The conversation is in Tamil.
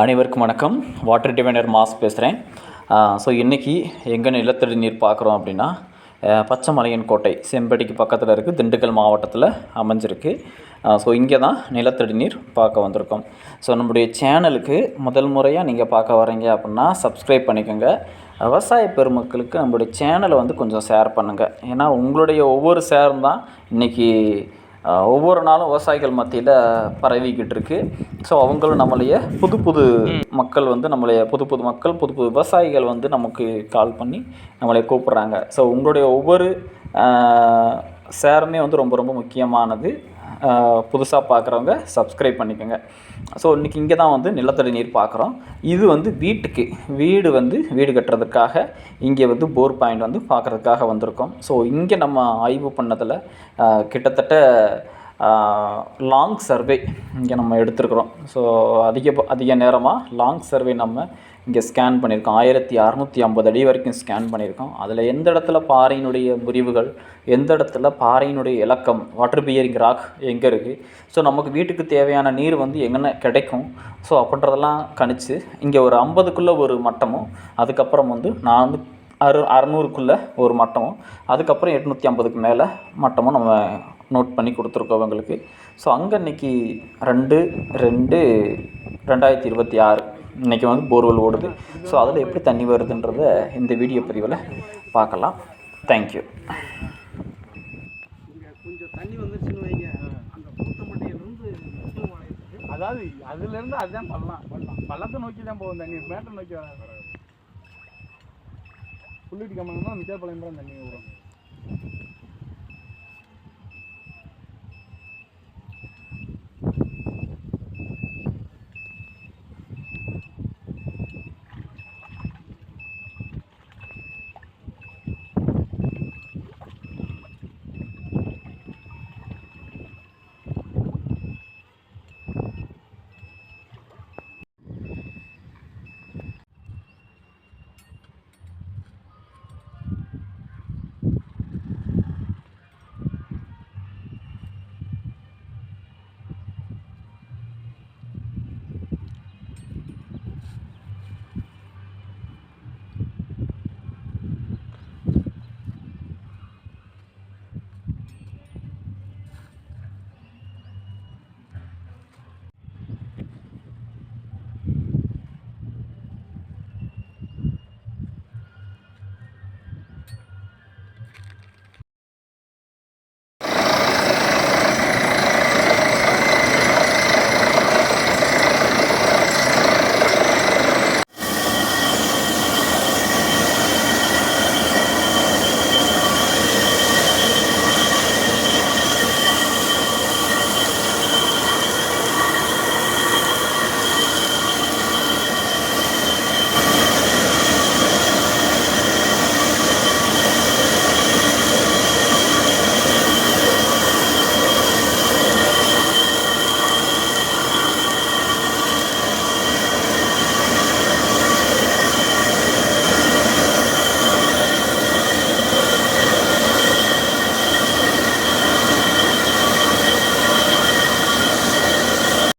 அனைவருக்கும் வணக்கம். வாட்டர் டிவைனர் மாஸ் பேசுகிறேன் ஸோ இன்றைக்கி எங்கே நிலத்தடி நீர் பார்க்குறோம் அப்படின்னா பச்சைமலையன் கோட்டை செம்படிக்கு பக்கத்தில் இருக்குது திண்டுக்கல் மாவட்டத்தில் அமைஞ்சிருக்கு. ஸோ இங்கே தான் நிலத்தடி நீர் பார்க்க வந்திருக்கோம். ஸோ நம்முடைய சேனலுக்கு முதல் முறையாக நீங்கள் பார்க்க வரீங்க அப்படின்னா சப்ஸ்கிரைப் பண்ணிக்கோங்க. விவசாய பெருமக்களுக்கு நம்மளுடைய சேனலை வந்து கொஞ்சம் ஷேர் பண்ணுங்கள் ஏன்னா உங்களுடைய ஒவ்வொரு ஷேரும் தான் இன்றைக்கி ஒவ்வொரு நாளும் விவசாயிகள் மத்தியில் பரவிக்கிட்டு இருக்கு. ஸோ அவங்களும் நம்மளைய புது புது மக்கள் வந்து நம்மளைய புது புது மக்கள் புது புது விவசாயிகள் வந்து நமக்கு கால் பண்ணி நம்மளை கூப்பிட்றாங்க. ஸோ உங்களுடைய ஒவ்வொரு சேருமே வந்து ரொம்ப ரொம்ப முக்கியமானது. புதுசாக பார்க்குறவங்க சப்ஸ்கிரைப் பண்ணிக்கோங்க. ஸோ இன்றைக்கி இங்கே தான் வந்து நிலத்தடி நீர் பார்க்குறோம் இது வந்து வீட்டுக்கு வீடு வந்து வீடு கட்டுறதுக்காக இங்கே வந்து போர் பாயிண்ட் வந்து பார்க்குறதுக்காக வந்திருக்கோம். ஸோ இங்கே நம்ம ஆய்வு பண்ணதில் கிட்டத்தட்ட லாங் சர்வே இங்கே நம்ம எடுத்திருக்கிறோம். ஸோ அதிக அதிக நேரமாக லாங் சர்வே நம்ம இங்கே ஸ்கேன் பண்ணியிருக்கோம். ஆயிரத்தி அறநூற்றி ஐம்பது அடி வரைக்கும் ஸ்கேன் பண்ணியிருக்கோம். அதில் எந்த இடத்துல பாறையினுடைய முறிவுகள் எந்த இடத்துல பாறையினுடைய இலக்கம் வாட்டர் பியரிங் ராக் எங்கே இருக்குது ஸோ நமக்கு வீட்டுக்கு தேவையான நீர் வந்து எங்கென்ன கிடைக்கும்? ஸோ அப்படின்றதெல்லாம் கணிச்சு இங்கே ஒரு ஐம்பதுக்குள்ளே ஒரு மட்டமும் அதுக்கப்புறம் வந்து நானூ அறு அறநூறுக்குள்ளே ஒரு மட்டமும் அதுக்கப்புறம் எட்நூற்றி ஐம்பதுக்கு மேலே மட்டமும் நம்ம நோட் பண்ணி கொடுத்துருக்கோம் அவங்களுக்கு ஸோ அங்கே இன்னைக்கு ரெண்டு ரெண்டு ரெண்டாயிரத்தி இருபத்தி ஆறு இன்றைக்கி வந்து போர்வெல் ஓடுது. ஸோ அதில் எப்படி தண்ணி வருதுன்றத இந்த வீடியோ பதிவில் பார்க்கலாம். தேங்க்யூ இங்கே கொஞ்சம் தண்ணி வந்துருச்சுன்னு வைங்க. அந்த பூத்தமட்டையிலிருந்து முத்துமலைக்கு அதாவது அதுல இருந்து அதுதான் பள்ளம். பள்ளம். பள்ளத்தை நோக்கி தான் போகும் தண்ணி. மேட்டை நோக்கி வராது. புள்ளிட்டு கம்மங்கன்னா மிச்சப்பாளையம் தான் தண்ணி வரும்